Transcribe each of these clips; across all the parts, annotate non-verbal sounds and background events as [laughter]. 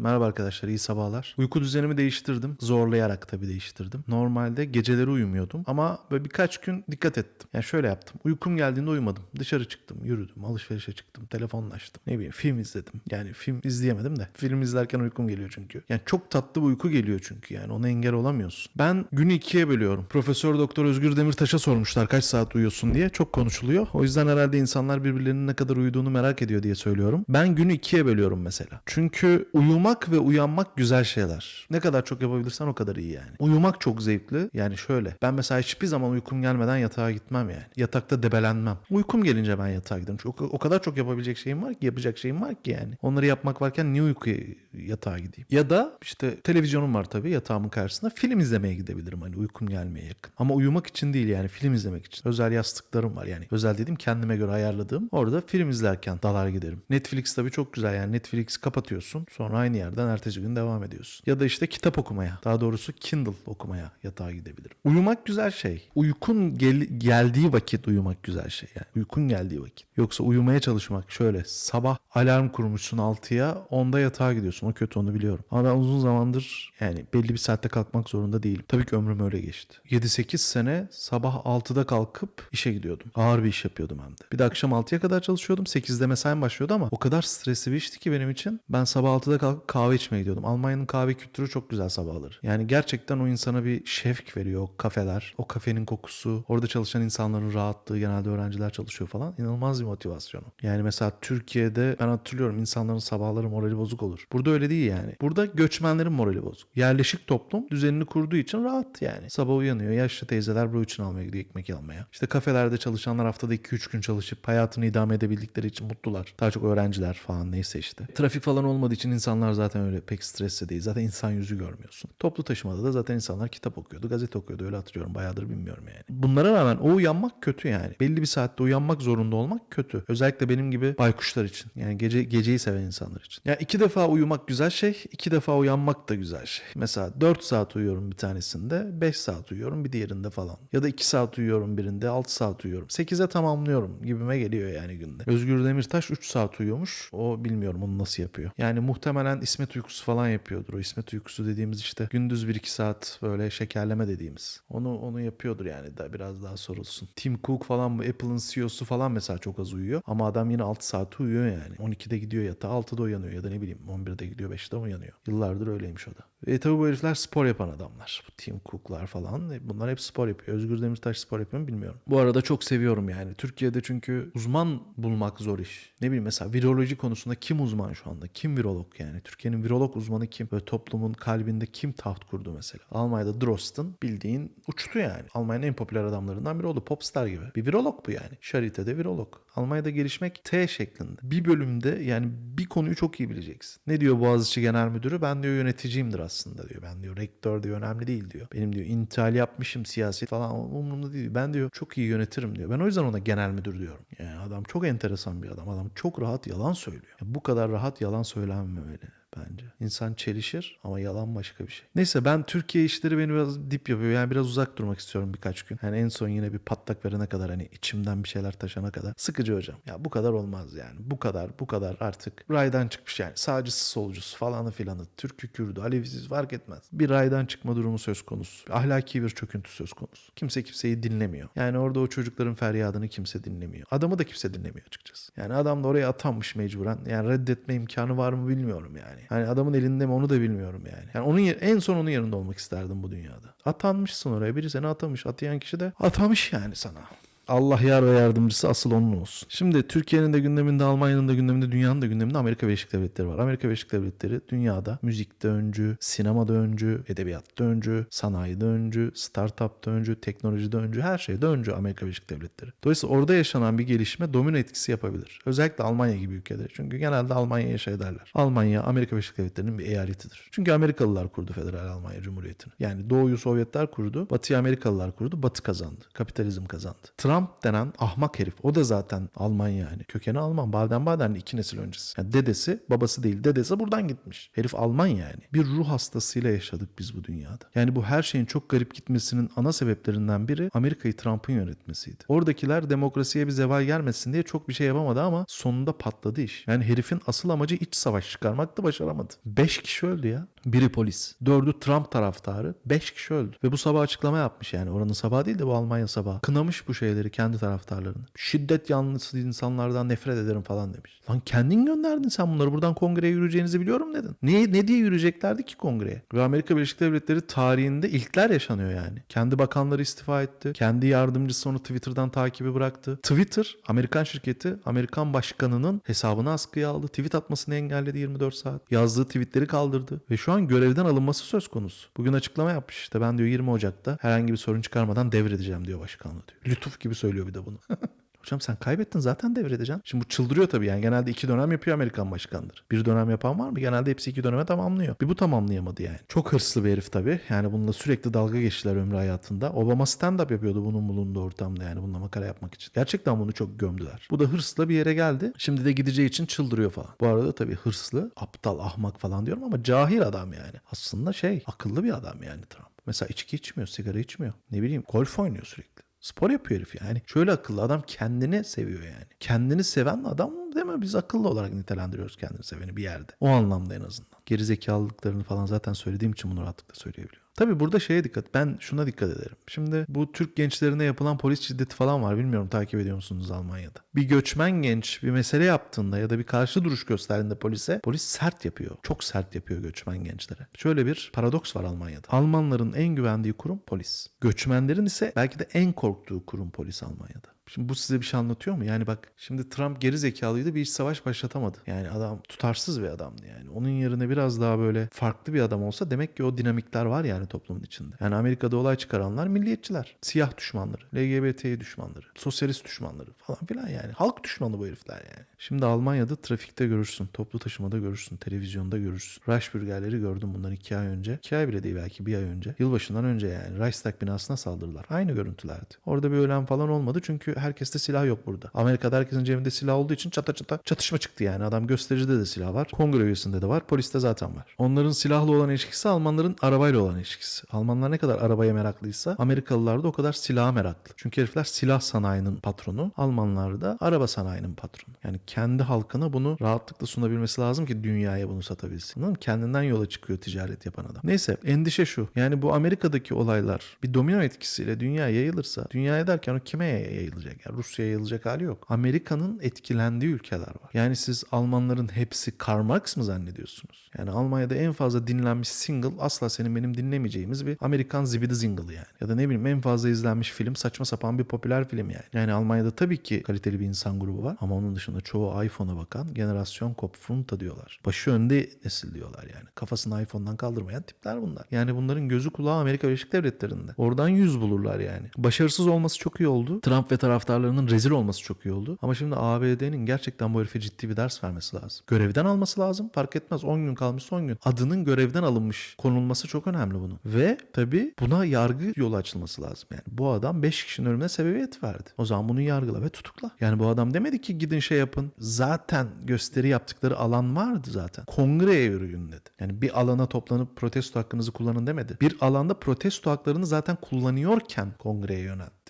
Merhaba arkadaşlar, iyi sabahlar. Uyku düzenimi değiştirdim. Zorlayarak tabii değiştirdim. Normalde geceleri uyumuyordum ama böyle birkaç gün dikkat ettim. Yani şöyle yaptım. Uykum geldiğinde uyumadım. Dışarı çıktım, yürüdüm, alışverişe çıktım, telefonlaştım. Ne bileyim film izledim. Yani film izleyemedim de. Film izlerken uykum geliyor çünkü. Yani çok tatlı bir uyku geliyor çünkü yani ona engel olamıyorsun. Ben günü ikiye bölüyorum. Profesör Doktor Özgür Demirtaş'a sormuşlar kaç saat uyuyorsun diye. Çok konuşuluyor. O yüzden herhalde insanlar birbirlerinin ne kadar uyuduğunu merak ediyor diye söylüyorum. Ben günü ikiye bölüyorum mesela. Çünkü uyumak ve uyanmak güzel şeyler. Ne kadar çok yapabilirsen o kadar iyi yani. Uyumak çok zevkli. Yani şöyle. Ben mesela hiçbir zaman uykum gelmeden yatağa gitmem yani. Yatakta debelenmem. Uykum gelince ben yatağa giderim. Çünkü o, kadar çok yapabilecek şeyim var ki yapacak şeyim var ki yani. Onları yapmak varken niye uykuya yatağa gideyim? Ya da işte televizyonum var tabii yatağımın karşısında. Film izlemeye gidebilirim hani uykum gelmeye yakın. Ama uyumak için değil yani film izlemek için. Özel yastıklarım var yani. Özel dediğim kendime göre ayarladığım. Orada film izlerken dalar giderim. Netflix tabii çok güzel yani. Netflix kapatıyorsun. Sonra aynı yerden ertesi gün devam ediyorsun. Ya da işte kitap okumaya. Daha doğrusu Kindle okumaya yatağa gidebilirim. Uyumak güzel şey. Uykun gel- geldiği vakit uyumak güzel şey yani. Uykun geldiği vakit. Yoksa uyumaya çalışmak şöyle sabah alarm kurmuşsun 6'ya 10'da yatağa gidiyorsun. O kötü onu biliyorum. Ama ben uzun zamandır yani belli bir saatte kalkmak zorunda değilim. Tabii ki ömrüm öyle geçti. 7-8 sene sabah 6'da kalkıp işe gidiyordum. Ağır bir iş yapıyordum hem de. Bir de akşam 6'ya kadar çalışıyordum. 8'de mesaim başlıyordu ama o kadar stresli bir işti ki benim için. Ben sabah 6'da kalkıp kahve içmeye gidiyordum. Almanya'nın kahve kültürü çok güzel sabahları. Yani gerçekten o insana bir şevk veriyor o kafeler. O kafenin kokusu. Orada çalışan insanların rahatlığı. Genelde öğrenciler çalışıyor falan. İnanılmaz bir motivasyonu. Yani mesela Türkiye'de ben hatırlıyorum insanların sabahları morali bozuk olur. Burada öyle değil yani. Burada göçmenlerin morali bozuk. Yerleşik toplum düzenini kurduğu için rahat yani. Sabah uyanıyor. Yaşlı teyzeler bu için almaya gidiyor ekmek almaya. İşte kafelerde çalışanlar haftada 2-3 gün çalışıp hayatını idame edebildikleri için mutlular. Daha çok öğrenciler falan neyse işte. Trafik falan olmadığı için insanlar zaten öyle pek stresli değil. Zaten insan yüzü görmüyorsun. Toplu taşımada da zaten insanlar kitap okuyordu, gazete okuyordu. Öyle hatırlıyorum. Bayağıdır bilmiyorum yani. Bunlara rağmen o uyanmak kötü yani. Belli bir saatte uyanmak zorunda olmak kötü. Özellikle benim gibi baykuşlar için. Yani gece geceyi seven insanlar için. Ya iki defa uyumak güzel şey, iki defa uyanmak da güzel şey. Mesela 4 saat uyuyorum bir tanesinde, 5 saat uyuyorum bir diğerinde falan. Ya da 2 saat uyuyorum birinde, 6 saat uyuyorum. 8'e tamamlıyorum gibime geliyor yani günde. Özgür Demirtaş 3 saat uyuyormuş. O bilmiyorum onu nasıl yapıyor. Yani muhtemelen İsmet uykusu falan yapıyordur. O İsmet uykusu dediğimiz işte gündüz 1-2 saat böyle şekerleme dediğimiz. Onu onu yapıyordur yani da biraz daha sorulsun. Tim Cook falan bu Apple'ın CEO'su falan mesela çok az uyuyor. Ama adam yine 6 saat uyuyor yani. 12'de gidiyor yatağa 6'da uyanıyor ya da ne bileyim 11'de gidiyor 5'te uyanıyor. Yıllardır öyleymiş o da. Ve tabii bu herifler spor yapan adamlar. Bu Tim Cook'lar falan. E, Bunlar hep spor yapıyor. Özgür Demirtaş spor yapıyor mu bilmiyorum. Bu arada çok seviyorum yani. Türkiye'de çünkü uzman bulmak zor iş. Ne bileyim mesela viroloji konusunda kim uzman şu anda? Kim virolog yani? Türkiye'nin virolog uzmanı kim? Böyle toplumun kalbinde kim taht kurdu mesela? Almanya'da Drosten bildiğin uçtu yani. Almanya'nın en popüler adamlarından biri oldu. Popstar gibi. Bir virolog bu yani. Şarite'de virolog. Almanya'da gelişmek T şeklinde. Bir bölümde yani bir konuyu çok iyi bileceksin. Ne diyor Boğaziçi Genel Müdürü? Ben diyor yöneticiyimdir aslında diyor. Ben diyor rektör diyor önemli değil diyor. Benim diyor intihal yapmışım siyaset falan umurumda değil. Ben diyor çok iyi yönetirim diyor. Ben o yüzden ona genel müdür diyorum. Yani adam çok enteresan bir adam. Adam çok rahat yalan söylüyor. Ya bu kadar rahat yalan söylenmemeli bence. İnsan çelişir ama yalan başka bir şey. Neyse ben Türkiye işleri beni biraz dip yapıyor. Yani biraz uzak durmak istiyorum birkaç gün. Yani en son yine bir patlak verene kadar hani içimden bir şeyler taşana kadar. Sıkıcı hocam. Ya bu kadar olmaz yani. Bu kadar bu kadar artık raydan çıkmış yani. Sağcısı solcusu falanı filanı. Türkü Kürdü Alevisiz fark etmez. Bir raydan çıkma durumu söz konusu. Ahlaki bir çöküntü söz konusu. Kimse kimseyi dinlemiyor. Yani orada o çocukların feryadını kimse dinlemiyor. Adamı da kimse dinlemiyor açıkçası. Yani adam da oraya atanmış mecburen. Yani reddetme imkanı var mı bilmiyorum yani. Hani adamın elinde mi onu da bilmiyorum yani. Yani onun en son onun yerinde olmak isterdim bu dünyada. Atanmışsın oraya. Biri seni atamış. Atayan kişi de atamış yani sana. Allah yar ve yardımcısı asıl onun olsun. Şimdi Türkiye'nin de gündeminde, Almanya'nın da gündeminde, dünyanın da gündeminde Amerika Birleşik Devletleri var. Amerika Birleşik Devletleri dünyada müzikte öncü, sinemada öncü, edebiyatta öncü, sanayide öncü, startupta öncü, teknolojide öncü, her şeyde öncü Amerika Birleşik Devletleri. Dolayısıyla orada yaşanan bir gelişme domino etkisi yapabilir. Özellikle Almanya gibi ülkeler. Çünkü genelde Almanya'ya şey derler. Almanya Amerika Birleşik Devletleri'nin bir eyaletidir. Çünkü Amerikalılar kurdu Federal Almanya Cumhuriyeti'ni. Yani Doğu'yu Sovyetler kurdu, Batı'yı Amerikalılar kurdu, Batı kazandı. Kapitalizm kazandı. Trump Trump denen ahmak herif. O da zaten Alman yani. Kökeni Alman. Baden-Baden'li iki nesil öncesi. Yani dedesi, babası değil. Dedesi buradan gitmiş. Herif Alman yani. Bir ruh hastasıyla yaşadık biz bu dünyada. Yani bu her şeyin çok garip gitmesinin ana sebeplerinden biri Amerika'yı Trump'ın yönetmesiydi. Oradakiler demokrasiye bir zeval gelmesin diye çok bir şey yapamadı ama sonunda patladı iş. Yani herifin asıl amacı iç savaş çıkarmaktı başaramadı. 5 kişi öldü ya. Biri polis. Dördü Trump taraftarı. 5 kişi öldü. Ve bu sabah açıklama yapmış yani. Oranın sabahı değil de bu Almanya sabahı. Kınamış bu şeyleri kendi taraftarlarını. Şiddet yanlısı insanlardan nefret ederim falan demiş. Lan kendin gönderdin sen bunları. Buradan kongreye yürüyeceğinizi biliyorum dedin. Ne, ne diye yürüyeceklerdi ki kongreye? Ve Amerika Birleşik Devletleri tarihinde ilkler yaşanıyor yani. Kendi bakanları istifa etti. Kendi yardımcısı onu Twitter'dan takibi bıraktı. Twitter, Amerikan şirketi, Amerikan başkanının hesabını askıya aldı. Tweet atmasını engelledi 24 saat. Yazdığı tweetleri kaldırdı. Ve şu an görevden alınması söz konusu. Bugün açıklama yapmış işte ben diyor 20 Ocak'ta herhangi bir sorun çıkarmadan devredeceğim diyor başkanlığı diyor. Lütuf gibi söylüyor bir de bunu. [laughs] Hocam sen kaybettin zaten devredeceksin. Şimdi bu çıldırıyor tabii yani. Genelde iki dönem yapıyor Amerikan başkanları. Bir dönem yapan var mı? Genelde hepsi iki döneme tamamlıyor. Bir bu tamamlayamadı yani. Çok hırslı bir herif tabii. Yani bununla sürekli dalga geçtiler ömrü hayatında. Obama stand-up yapıyordu bunun bulunduğu ortamda yani bununla makara yapmak için. Gerçekten bunu çok gömdüler. Bu da hırsla bir yere geldi. Şimdi de gideceği için çıldırıyor falan. Bu arada tabii hırslı, aptal, ahmak falan diyorum ama cahil adam yani. Aslında şey akıllı bir adam yani Trump. Mesela içki içmiyor, sigara içmiyor. Ne bileyim golf oynuyor sürekli. Spor yapıyor herif yani. Şöyle akıllı adam kendini seviyor yani. Kendini seven adam değil mi? Biz akıllı olarak nitelendiriyoruz kendini seveni bir yerde. O anlamda en azından. Geri zekalılıklarını falan zaten söylediğim için bunu rahatlıkla söyleyebiliyorum. Tabii burada şeye dikkat. Ben şuna dikkat ederim. Şimdi bu Türk gençlerine yapılan polis şiddeti falan var. Bilmiyorum takip ediyor musunuz Almanya'da? Bir göçmen genç bir mesele yaptığında ya da bir karşı duruş gösterdiğinde polise polis sert yapıyor. Çok sert yapıyor göçmen gençlere. Şöyle bir paradoks var Almanya'da. Almanların en güvendiği kurum polis. Göçmenlerin ise belki de en korktuğu kurum polis Almanya'da. Şimdi bu size bir şey anlatıyor mu? Yani bak şimdi Trump geri zekalıydı bir iç savaş başlatamadı. Yani adam tutarsız bir adamdı yani. Onun yerine biraz daha böyle farklı bir adam olsa demek ki o dinamikler var yani toplumun içinde. Yani Amerika'da olay çıkaranlar milliyetçiler. Siyah düşmanları, LGBT düşmanları, sosyalist düşmanları falan filan yani. Halk düşmanı bu herifler yani. Şimdi Almanya'da trafikte görürsün, toplu taşımada görürsün, televizyonda görürsün. Reichsbürgerleri gördüm bundan iki ay önce. İki ay bile değil belki bir ay önce. Yılbaşından önce yani. Reichstag binasına saldırdılar. Aynı görüntülerdi. Orada bir ölen falan olmadı çünkü herkeste silah yok burada. Amerika'da herkesin cebinde silah olduğu için çata çata çatışma çıktı yani. Adam göstericide de silah var. Kongre üyesinde de var. Poliste zaten var. Onların silahlı olan ilişkisi Almanların arabayla olan ilişkisi. Almanlar ne kadar arabaya meraklıysa Amerikalılar da o kadar silaha meraklı. Çünkü herifler silah sanayinin patronu. Almanlar da araba sanayinin patronu. Yani kendi halkına bunu rahatlıkla sunabilmesi lazım ki dünyaya bunu satabilsin. Anladın? Kendinden yola çıkıyor ticaret yapan adam. Neyse endişe şu. Yani bu Amerika'daki olaylar bir domino etkisiyle dünyaya yayılırsa dünyaya derken o kime yayılacak? Yani Rusya'ya yayılacak hali yok. Amerika'nın etkilendiği ülkeler var. Yani siz Almanların hepsi Karl Marx mı zannediyorsunuz? Yani Almanya'da en fazla dinlenmiş single asla senin benim dinlemeyeceğimiz bir Amerikan zibidi single yani. Ya da ne bileyim en fazla izlenmiş film saçma sapan bir popüler film yani. Yani Almanya'da tabii ki kaliteli bir insan grubu var ama onun dışında çoğu iPhone'a bakan generasyon kopfrunta diyorlar. Başı önde nesil diyorlar yani. Kafasını iPhone'dan kaldırmayan tipler bunlar. Yani bunların gözü kulağı Amerika Birleşik Devletleri'nde. Oradan yüz bulurlar yani. Başarısız olması çok iyi oldu. Trump ve taraftarlarının rezil olması çok iyi oldu. Ama şimdi ABD'nin gerçekten bu herife ciddi bir ders vermesi lazım. Görevden alması lazım. Fark etmez 10 gün kalmış 10 gün. Adının görevden alınmış konulması çok önemli bunun. Ve tabii buna yargı yolu açılması lazım. Yani bu adam 5 kişinin ölümüne sebebiyet verdi. O zaman bunu yargıla ve tutukla. Yani bu adam demedi ki gidin şey yapın. Zaten gösteri yaptıkları alan vardı zaten. Kongreye yürüyün dedi. Yani bir alana toplanıp protesto hakkınızı kullanın demedi. Bir alanda protesto haklarını zaten kullanıyorken kongreye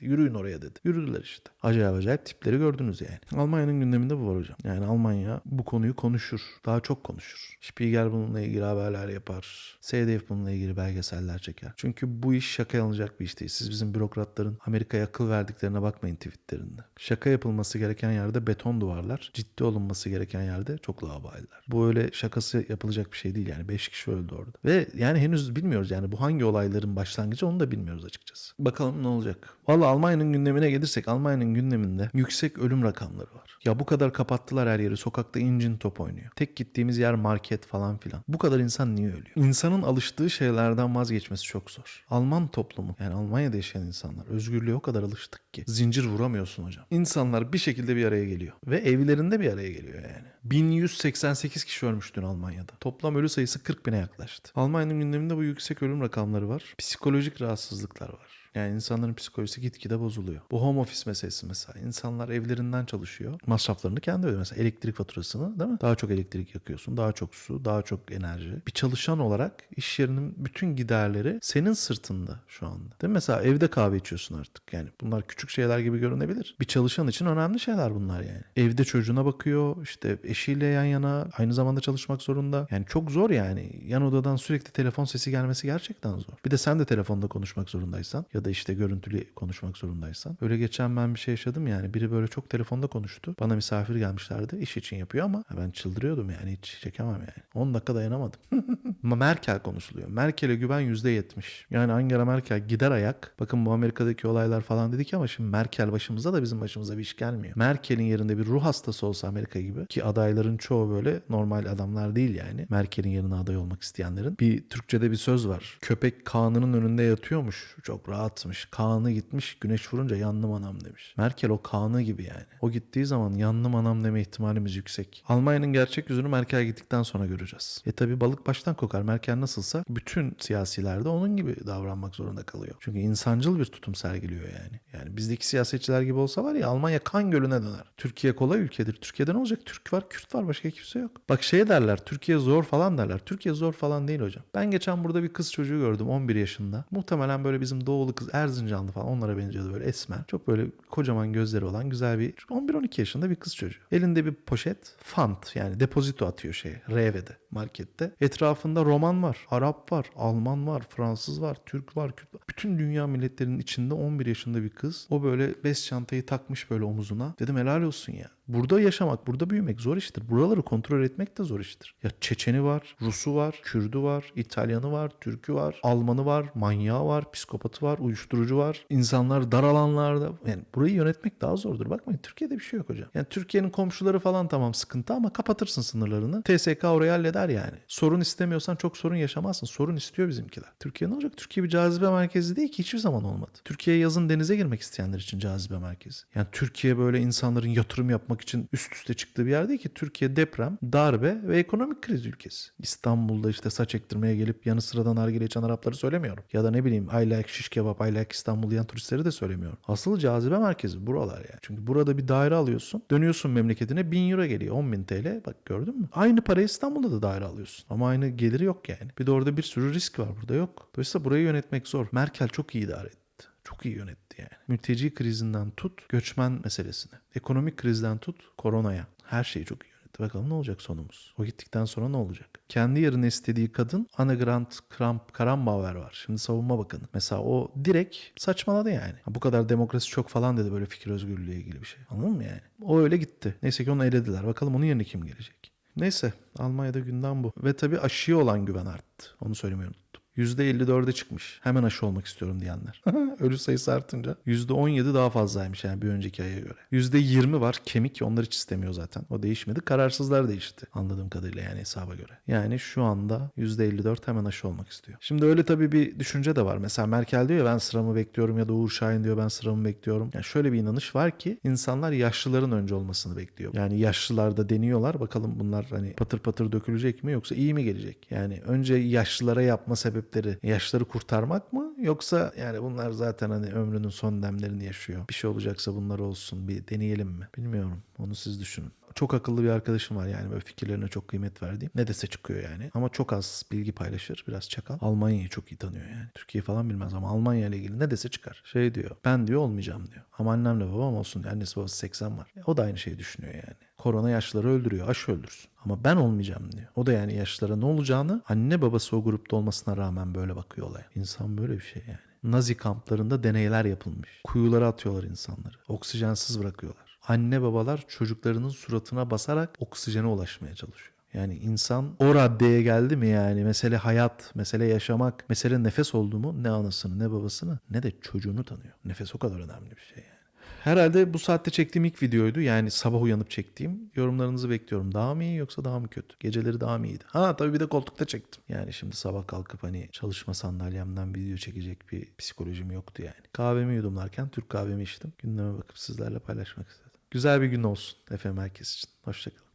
yöneltti. Yürüyün oraya dedi. Yürüdüler işte. Acayip acayip tipleri gördünüz yani. Almanya'nın gündeminde bu var hocam. Yani Almanya bu konuyu konuşur. Daha çok konuşur. Spiegel bununla ilgili haberler yapar. SDF bununla ilgili belgeseller çeker. Çünkü bu iş şaka alınacak bir iş değil. Siz bizim bürokratların Amerika'ya akıl verdiklerine bakmayın tweetlerinde. Şaka yapılması gereken yerde beton duvarlar. Ciddi olunması gereken yerde çok lavabaliler. Bu öyle şakası yapılacak bir şey değil yani. 5 kişi öldü orada. Ve yani henüz bilmiyoruz yani bu hangi olayların başlangıcı onu da bilmiyoruz açıkçası. Bakalım ne olacak. Valla Almanya'nın gündemine gelirsek Almanya'nın gündeminde yüksek ölüm rakamları var. Ya bu kadar kapattılar her yeri. Sokakta incin top oynuyor. Tek gittiğimiz yer market falan filan. Bu kadar insan niye ölüyor? İnsanın alıştığı şeylerden vazgeçmesi çok zor. Alman toplumu yani Almanya'da yaşayan insanlar özgürlüğe o kadar alıştık ki. Zincir vuramıyorsun hocam. İnsanlar bir şekilde bir araya geliyor. Ve evlerinde bir araya geliyor yani. 1188 kişi ölmüş dün Almanya'da. Toplam ölü sayısı 40 bine yaklaştı. Almanya'nın gündeminde bu yüksek ölüm rakamları var. Psikolojik rahatsızlıklar var. Yani insanların psikolojisi gitgide bozuluyor. Bu home office meselesi mesela. İnsanlar evlerinden çalışıyor. Masraflarını kendi ödüyor. Mesela elektrik faturasını değil mi? Daha çok elektrik yakıyorsun. Daha çok su, daha çok enerji. Bir çalışan olarak iş yerinin bütün giderleri senin sırtında şu anda. Değil mi? Mesela evde kahve içiyorsun artık. Yani bunlar küçük şeyler gibi görünebilir. Bir çalışan için önemli şeyler bunlar yani. Evde çocuğuna bakıyor. işte eşiyle yan yana. Aynı zamanda çalışmak zorunda. Yani çok zor yani. Yan odadan sürekli telefon sesi gelmesi gerçekten zor. Bir de sen de telefonda konuşmak zorundaysan ya da işte görüntülü konuşmak zorundaysan. Öyle geçen ben bir şey yaşadım yani. Biri böyle çok telefonda konuştu. Bana misafir gelmişlerdi. iş için yapıyor ama ben çıldırıyordum yani. Hiç çekemem yani. 10 dakika dayanamadım. [laughs] Ama Merkel konuşuluyor. Merkel'e güven %70. Yani Angela Merkel gider ayak. Bakın bu Amerika'daki olaylar falan dedik ama şimdi Merkel başımıza da bizim başımıza bir iş gelmiyor. Merkel'in yerinde bir ruh hastası olsa Amerika gibi ki adayların çoğu böyle normal adamlar değil yani. Merkel'in yerine aday olmak isteyenlerin. Bir Türkçe'de bir söz var. Köpek Kaan'ının önünde yatıyormuş. Çok rahatmış. Kaan'ı gitmiş güneş vurunca yandım anam demiş. Merkel o Kaan'ı gibi yani. O gittiği zaman yandım anam deme ihtimalimiz yüksek. Almanya'nın gerçek yüzünü Merkel gittikten sonra göreceğiz. E tabi balık baştan kokar. Merkel nasılsa bütün siyasiler de onun gibi davranmak zorunda kalıyor. Çünkü insancıl bir tutum sergiliyor yani. Yani bizdeki siyasetçiler gibi olsa var ya Almanya kan gölüne döner. Türkiye kolay ülkedir. Türkiye'de ne olacak? Türk var, Kürt var. Başka kimse yok. Bak şey derler. Türkiye zor falan derler. Türkiye zor falan değil hocam. Ben geçen burada bir kız çocuğu gördüm 11 yaşında. Muhtemelen böyle bizim doğulu kız Erzincanlı falan onlara benziyordu böyle esmer. Çok böyle kocaman gözleri olan güzel bir 11-12 yaşında bir kız çocuğu. Elinde bir poşet fant yani depozito atıyor şeye Reve'de markette. Etrafında Roman var, Arap var, Alman var, Fransız var, Türk var, Kürt var. Bütün dünya milletlerinin içinde 11 yaşında bir kız. O böyle bez çantayı takmış böyle omuzuna. Dedim helal olsun ya. Burada yaşamak, burada büyümek zor iştir. Buraları kontrol etmek de zor iştir. Ya Çeçeni var, Rusu var, Kürdü var, İtalyanı var, Türkü var, Almanı var, manyağı var, psikopatı var, uyuşturucu var. İnsanlar dar alanlarda. Yani burayı yönetmek daha zordur. Bakmayın Türkiye'de bir şey yok hocam. Yani Türkiye'nin komşuları falan tamam sıkıntı ama kapatırsın sınırlarını. TSK orayı halleder yani. Sorun istemiyorsan çok sorun yaşamazsın. Sorun istiyor bizimkiler. Türkiye ne olacak? Türkiye bir cazibe merkezi değil ki hiçbir zaman olmadı. Türkiye yazın denize girmek isteyenler için cazibe merkezi. Yani Türkiye böyle insanların yatırım yapmak için üst üste çıktığı bir yer değil ki. Türkiye deprem, darbe ve ekonomik kriz ülkesi. İstanbul'da işte saç ektirmeye gelip yanı sıradan nargile içen Arapları söylemiyorum. Ya da ne bileyim I like şiş kebap, I like İstanbul turistleri de söylemiyorum. Asıl cazibe merkezi buralar yani. Çünkü burada bir daire alıyorsun. Dönüyorsun memleketine 1000 euro geliyor. 10 bin TL. Bak gördün mü? Aynı parayı İstanbul'da da daire alıyorsun. Ama aynı geliri yok yani. Bir de orada bir sürü risk var. Burada yok. Dolayısıyla burayı yönetmek zor. Merkel çok iyi idare etti. Çok iyi yönetti yani. Mülteci krizinden tut göçmen meselesine. Ekonomik krizden tut koronaya. Her şeyi çok iyi. Bakalım ne olacak sonumuz? O gittikten sonra ne olacak? Kendi yerine istediği kadın Anne Grant Kramp Karambauer var. Şimdi savunma bakanı. Mesela o direkt saçmaladı yani. Bu kadar demokrasi çok falan dedi böyle fikir özgürlüğü ilgili bir şey. Anladın mı yani? O öyle gitti. Neyse ki onu elediler. Bakalım onun yerine kim gelecek? Neyse Almanya'da gündem bu. Ve tabii aşıya olan güven arttı. Onu söylemeyi unuttum. %54'e çıkmış. Hemen aşı olmak istiyorum diyenler. [laughs] Ölü sayısı artınca %17 daha fazlaymış yani bir önceki aya göre. %20 var kemik onlar hiç istemiyor zaten. O değişmedi. Kararsızlar değişti anladığım kadarıyla yani hesaba göre. Yani şu anda %54 hemen aşı olmak istiyor. Şimdi öyle tabii bir düşünce de var. Mesela Merkel diyor ya ben sıramı bekliyorum ya da Uğur Şahin diyor ben sıramı bekliyorum. Yani şöyle bir inanış var ki insanlar yaşlıların önce olmasını bekliyor. Yani yaşlılarda deniyorlar bakalım bunlar hani patır patır dökülecek mi yoksa iyi mi gelecek? Yani önce yaşlılara yapma sebepleri yaşları kurtarmak mı yoksa yani bunlar zaten hani ömrünün son demlerini yaşıyor. Bir şey olacaksa bunlar olsun bir deneyelim mi? Bilmiyorum. Onu siz düşünün. Çok akıllı bir arkadaşım var yani böyle fikirlerine çok kıymet verdiğim. Ne dese çıkıyor yani. Ama çok az bilgi paylaşır. Biraz çakal. Almanya'yı çok iyi tanıyor yani. Türkiye falan bilmez ama Almanya ile ilgili ne dese çıkar. Şey diyor. Ben diyor olmayacağım diyor. Ama annemle babam olsun diyor. Annesi babası 80 var. O da aynı şeyi düşünüyor yani. Korona yaşlıları öldürüyor. Aşı öldürsün. Ama ben olmayacağım diyor. O da yani yaşlılara ne olacağını anne babası o grupta olmasına rağmen böyle bakıyor olaya. İnsan böyle bir şey yani. Nazi kamplarında deneyler yapılmış. Kuyulara atıyorlar insanları. Oksijensiz bırakıyorlar. Anne babalar çocuklarının suratına basarak oksijene ulaşmaya çalışıyor. Yani insan o raddeye geldi mi yani mesele hayat, mesele yaşamak, mesele nefes oldu mu ne anasını ne babasını ne de çocuğunu tanıyor. Nefes o kadar önemli bir şey yani. Herhalde bu saatte çektiğim ilk videoydu. Yani sabah uyanıp çektiğim. Yorumlarınızı bekliyorum. Daha mı iyi yoksa daha mı kötü? Geceleri daha mı iyiydi? Ha tabii bir de koltukta çektim. Yani şimdi sabah kalkıp hani çalışma sandalyemden video çekecek bir psikolojim yoktu yani. Kahvemi yudumlarken Türk kahvemi içtim. Gündeme bakıp sizlerle paylaşmak istedim. Güzel bir gün olsun efendim herkes için. Hoşçakalın.